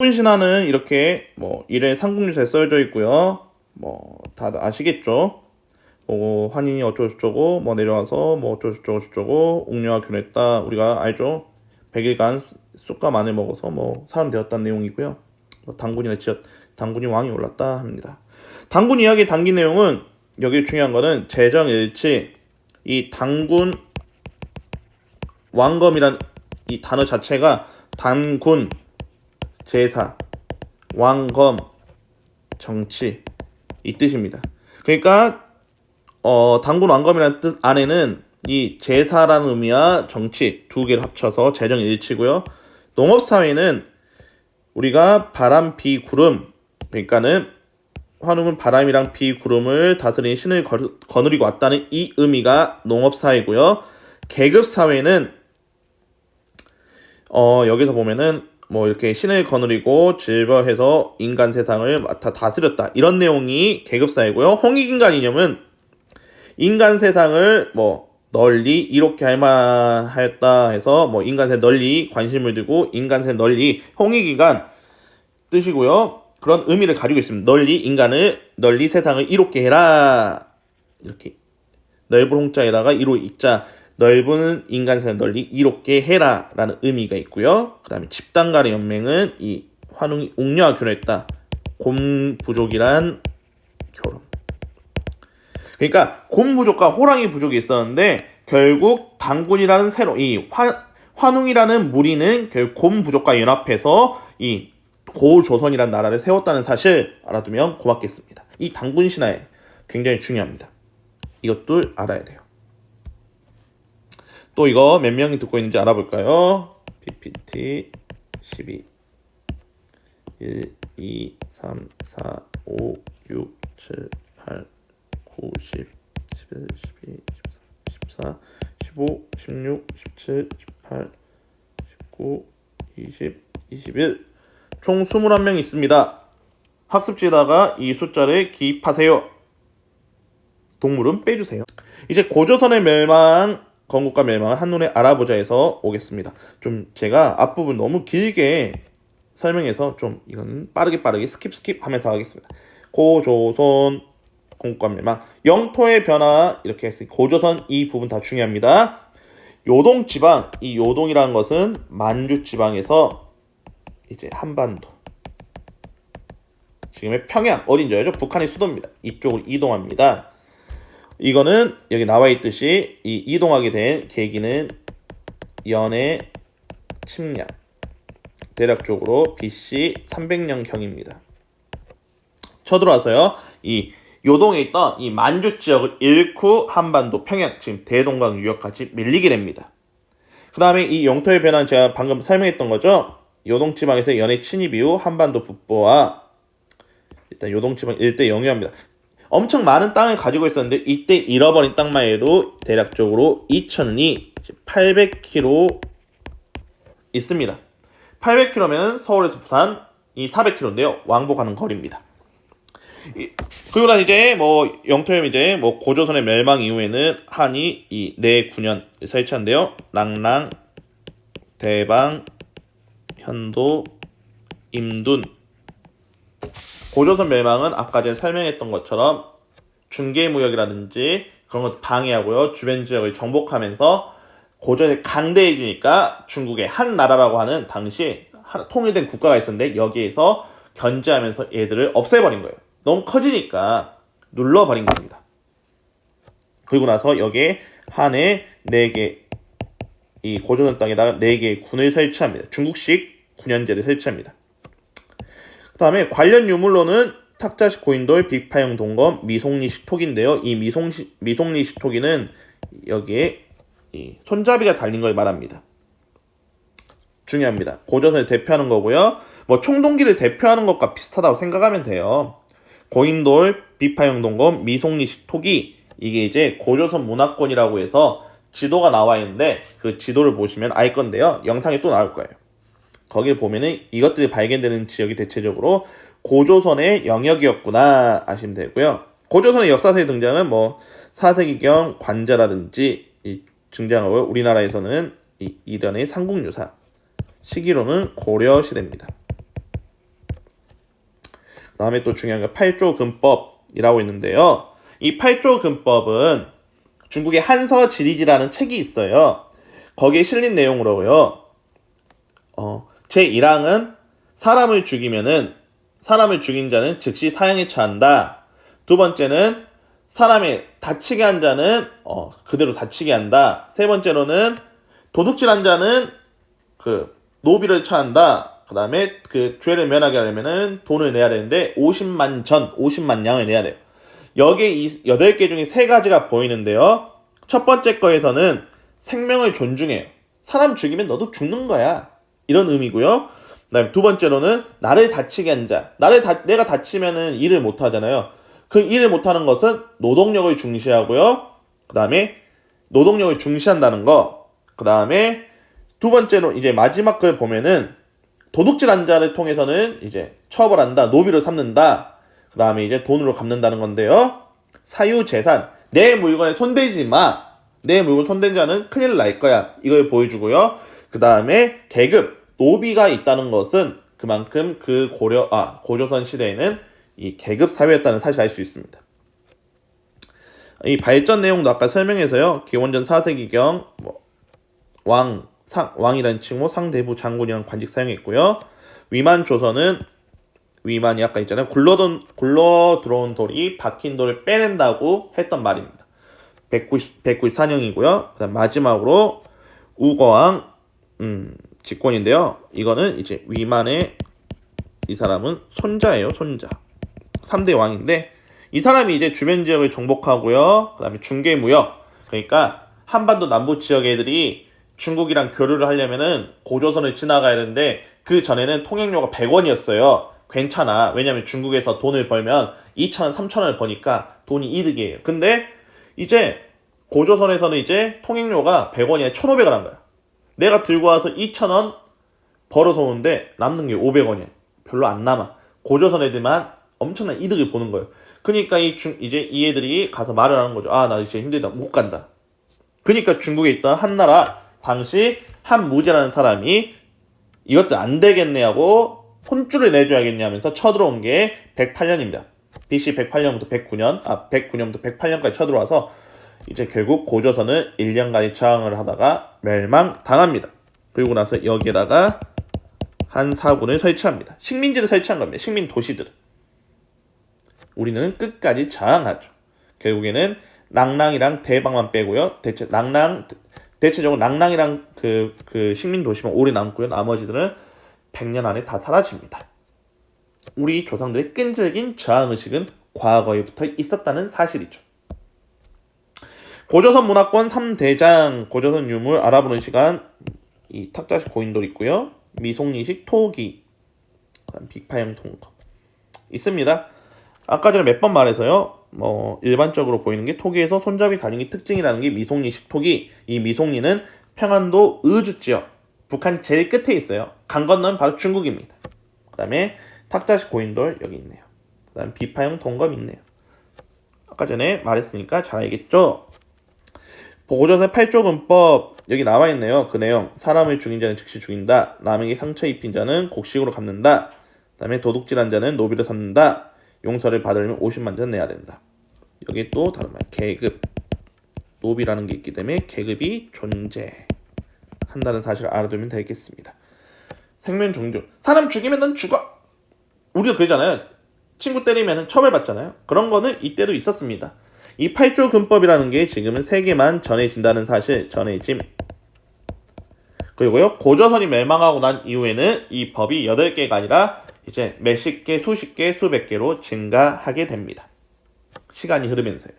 신화는 이렇게 뭐 일의 삼국유사에 써져 있고요. 뭐 다들 아시겠죠? 뭐 환인이 어쩌고저쩌고 뭐 내려와서 뭐 어쩌고저쩌고 저쩌고 옥녀와 결혼했다 우리가 알죠? 100일간 쑥과 마늘 먹어서 뭐 사람 되었다는 내용이고요. 뭐 당군이나 지었 당군이 왕이 올랐다 합니다. 당군 이야기의 당기 내용은 여기 중요한 거는 재정일치 이 당군 왕검이란 이 단어 자체가 단군 제사 왕검 정치 이 뜻입니다. 그러니까 어, 당군 왕검이라는 뜻 안에는 이 제사라는 의미와 정치 두 개를 합쳐서 재정 일치고요. 농업 사회는 우리가 바람, 비, 구름 그러니까는 환웅은 바람이랑 비, 구름을 다스리는 신을 거- 거느리고 왔다는 이 의미가 농업 사회고요. 계급 사회는 어, 여기서 보면은 뭐 이렇게 신을 거느리고 질벌해서 인간 세상을 맡아 다스렸다 이런 내용이 계급사회고요. 홍익인간 이념은 인간 세상을 뭐 널리 이렇게 할 만하였다 해서 뭐 인간세 널리 관심을 두고 인간세 널리 홍익인간 뜻이고요. 그런 의미를 가지고 있습니다. 널리 인간을 널리 세상을 이롭게 해라 이렇게 넓은 홍자에다가 이로 익자 넓은 인간세상 널리 이롭게 해라 라는 의미가 있고요. 그 다음에 집단 간의 연맹은 이 환웅이 옥녀와 결혼했다. 곰 부족이란 결혼. 그러니까 곰 부족과 호랑이 부족이 있었는데 결국 당군이라는 새로 이 환, 환웅이라는 무리는 결국 곰 부족과 연합해서 이 고조선이라는 나라를 세웠다는 사실 알아두면 고맙겠습니다. 이 당군 신화에 굉장히 중요합니다. 이것도 알아야 돼요. 또 이거 몇 명이 듣고 있는지 알아볼까요? PPT 12 1, 2, 3, 4, 5, 6, 7, 8, 9, 10, 11, 12, 13, 14, 15, 16, 17, 18, 19, 20, 21. 총 21명 있습니다. 학습지에다가 이 숫자를 기입하세요. 동물은 빼주세요. 이제 고조선의 멸망, 건국과 멸망을 한눈에 알아보자 해서 오겠습니다. 좀 제가 앞부분 너무 길게 설명해서 좀 이거는 빠르게 빠르게 스킵 스킵 하면서 하겠습니다. 고조선 건국과 멸망 영토의 변화 이렇게 했으니 고조선 이 부분 다 중요합니다. 요동 지방 이 요동이라는 것은 만주 지방에서 이제 한반도 지금의 평양 어딘지 알죠? 북한의 수도입니다. 이쪽으로 이동합니다. 이거는 여기 나와 있듯이 이 이동하게 된 계기는 연의 침략 대략적으로 BC 300년경입니다. 쳐들어와서요. 이 요동에 있던 이 만주 지역을 잃고 한반도 평양 지금 대동강 유역까지 밀리게 됩니다. 그 다음에 이 영토의 변화는 제가 방금 설명했던 거죠. 요동 지방에서 연의 침입 이후 한반도 북부와 일단 요동 지방 일대 영유합니다. 엄청 많은 땅을 가지고 있었는데 이때 잃어버린 땅만 해도 대략적으로 2천이 800km 있습니다. 800km면 서울에서 부산 이 400km인데요. 왕복하는 거리입니다. 이- 그리고 난 이제 뭐 영토염 이제 뭐 고조선의 멸망 이후에는 한이 이네 9년 설치한데요. 랑랑, 대방, 현도, 임둔. 고조선 멸망은 아까 전에 설명했던 것처럼 중개 무역이라든지 그런 것도 방해하고요. 주변 지역을 정복하면서 고전이 강대해지니까 중국의 한 나라라고 하는 당시 한- 통일된 국가가 있었는데 여기에서 견제하면서 얘들을 없애버린 거예요. 너무 커지니까 눌러버린 겁니다. 그리고 나서 여기에 한에 4개 이 고조선 땅에다가 4개의 군을 설치합니다. 중국식 군현제를 설치합니다. 그 다음에 관련 유물로는 탁자식 고인돌, 빅파형 동검, 미송리식 톡인데요. 이 미송시, 미송리식 톡이는 여기에 이 손잡이가 달린 걸 말합니다. 중요합니다. 고조선을 대표하는 거고요. 뭐 총동기를 대표하는 것과 비슷하다고 생각하면 돼요. 고인돌, 비파형 동검, 미송리식 톡이 이게 이제 고조선 문화권이라고 해서 지도가 나와 있는데 그 지도를 보시면 알 건데요. 영상에 또 나올 거예요. 거기를 보면은 이것들이 발견되는 지역이 대체적으로 고조선의 영역이었구나 아시면 되고요. 고조선의 역사서에 등장은 뭐 사세기경 관자라든지 이 등장하고 우리나라에서는 이 이련의 삼국유사 시기로는 고려 시대입니다. 다음에 또 중요한 게 8조 근법이라고 있는데요. 이 8조 근법은 중국의 한서 지리지라는 책이 있어요. 거기에 실린 내용으로요. 어, 제 1항은 사람을 죽이면은 사람을 죽인 자는 즉시 사형에 처한다. 두 번째는 사람이 다치게 한 자는 어, 그대로 다치게 한다. 세 번째로는 도둑질 한 자는 그 노비를 처한다. 그 다음에 그 죄를 면하게 하려면은 돈을 내야 되는데 50만 전, 50만 양을 내야 돼요. 여기에 이 8개 중에 세 가지가 보이는데요. 첫 번째 거에서는 생명을 존중해요. 사람 죽이면 너도 죽는 거야. 이런 의미고요. 그다음에 두 번째로는 나를 다치게 한 자. 나를 다, 내가 다치면은 일을 못 하잖아요. 그 일을 못 하는 것은 노동력을 중시하고요. 그다음에 노동력을 중시한다는 거. 그다음에 두 번째로 이제 마지막 걸 보면은 도둑질한 자를 통해서는 이제 처벌한다, 노비를 삼는다. 그 다음에 이제 돈으로 갚는다는 건데요. 사유 재산, 내 물건에 손대지 마. 내 물건 손댄 자는 큰일 날 거야. 이걸 보여주고요. 그 다음에 계급, 노비가 있다는 것은 그만큼 그 고려, 아, 고조선 시대에는 이 계급 사회였다는 사실을 알수 있습니다. 이 발전 내용도 아까 설명해서요. 기원전 4세기경 뭐, 왕, 상, 왕이라는 칭호 상대부 장군이라는 관직 사용했고요. 위만 조선은 위만이 아까 있잖아요. 굴러던 굴러 들어온 돌이 박힌 돌을 빼낸다고 했던 말입니다. 190 194년이고요. 그다음 마지막으로 우거왕 음, 직권인데요. 이거는 이제 위만의 이 사람은 손자예요. 손자. 3대 왕인데 이 사람이 이제 주변 지역을 정복하고요. 그다음에 중개 무역 그러니까 한반도 남부 지역 애들이 중국이랑 교류를 하려면은 고조선을 지나가야 되는데 그 전에는 통행료가 100원이었어요. 괜찮아. 왜냐면 중국에서 돈을 벌면 2,000원, 3,000원을 버니까 돈이 이득이에요. 근데 이제 고조선에서는 이제 통행료가 100원이 아니라 1,500원 한 거야. 내가 들고 와서 2,000원 벌어서 오는데 남는 게 500원이야. 별로 안 남아. 고조선 애들만 엄청난 이득을 보는 거예요. 그러니까 이 중, 이제 이 애들이 가서 말을 하는 거죠. 아, 나 이제 힘들다. 못 간다. 그러니까 중국에 있던 한나라 당시 한무제라는 사람이 이것도 안 되겠네 하고 혼쭐을 내줘야겠냐 하면서 쳐들어온 게 108년입니다. BC 108년부터 109년, 아 109년부터 108년까지 쳐들어와서 이제 결국 고조선은 1년간의 저항을 하다가 멸망당합니다. 그리고 나서 여기에다가 한 사군을 설치합니다. 식민지를 설치한 겁니다. 식민 도시들. 우리는 끝까지 저항하죠. 결국에는 낭랑이랑 대방만 빼고요. 대체 낭랑 대체적으로 낭랑이랑 그, 그 식민 도시만 오래 남고요. 나머지들은 100년 안에 다 사라집니다. 우리 조상들의 끈질긴 저항 의식은 과거에부터 있었다는 사실이죠. 고조선 문화권 3대장 고조선 유물 알아보는 시간 이 탁자식 고인돌 있고요. 미송리식 토기 빅파형 통거 있습니다. 아까 전에 몇 번 말해서요. 뭐 일반적으로 보이는 게 토기에서 손잡이 게 특징이라는 게 미송리식 토기. 이 미송리는 평안도 의주 지역 북한 제일 끝에 있어요. 강 건너면 바로 중국입니다. 그다음에 탁자식 고인돌 여기 있네요. 그다음 비파형 동검 있네요. 아까 전에 말했으니까 잘 알겠죠? 보고전의 8조 근법 여기 나와 있네요. 그 내용 사람을 죽인 자는 즉시 죽인다. 남에게 상처 입힌 자는 곡식으로 갚는다. 그다음에 도둑질한 자는 노비로 삼는다. 용서를 받으려면 50만 전 내야 된다. 여기 또 다른 말 계급 노비라는 게 있기 때문에 계급이 존재한다는 사실을 알아두면 되겠습니다. 생명 종주 사람 죽이면 넌 죽어. 우리가 그러잖아요. 친구 때리면 처벌받잖아요. 그런 거는 이때도 있었습니다. 이 8조 근법이라는 게 지금은 세계만 전해진다는 사실 전해짐. 그리고요 고조선이 멸망하고 난 이후에는 이 법이 8개가 아니라 이제 몇십 개, 수십 개, 수백 개로 증가하게 됩니다. 시간이 흐르면서요.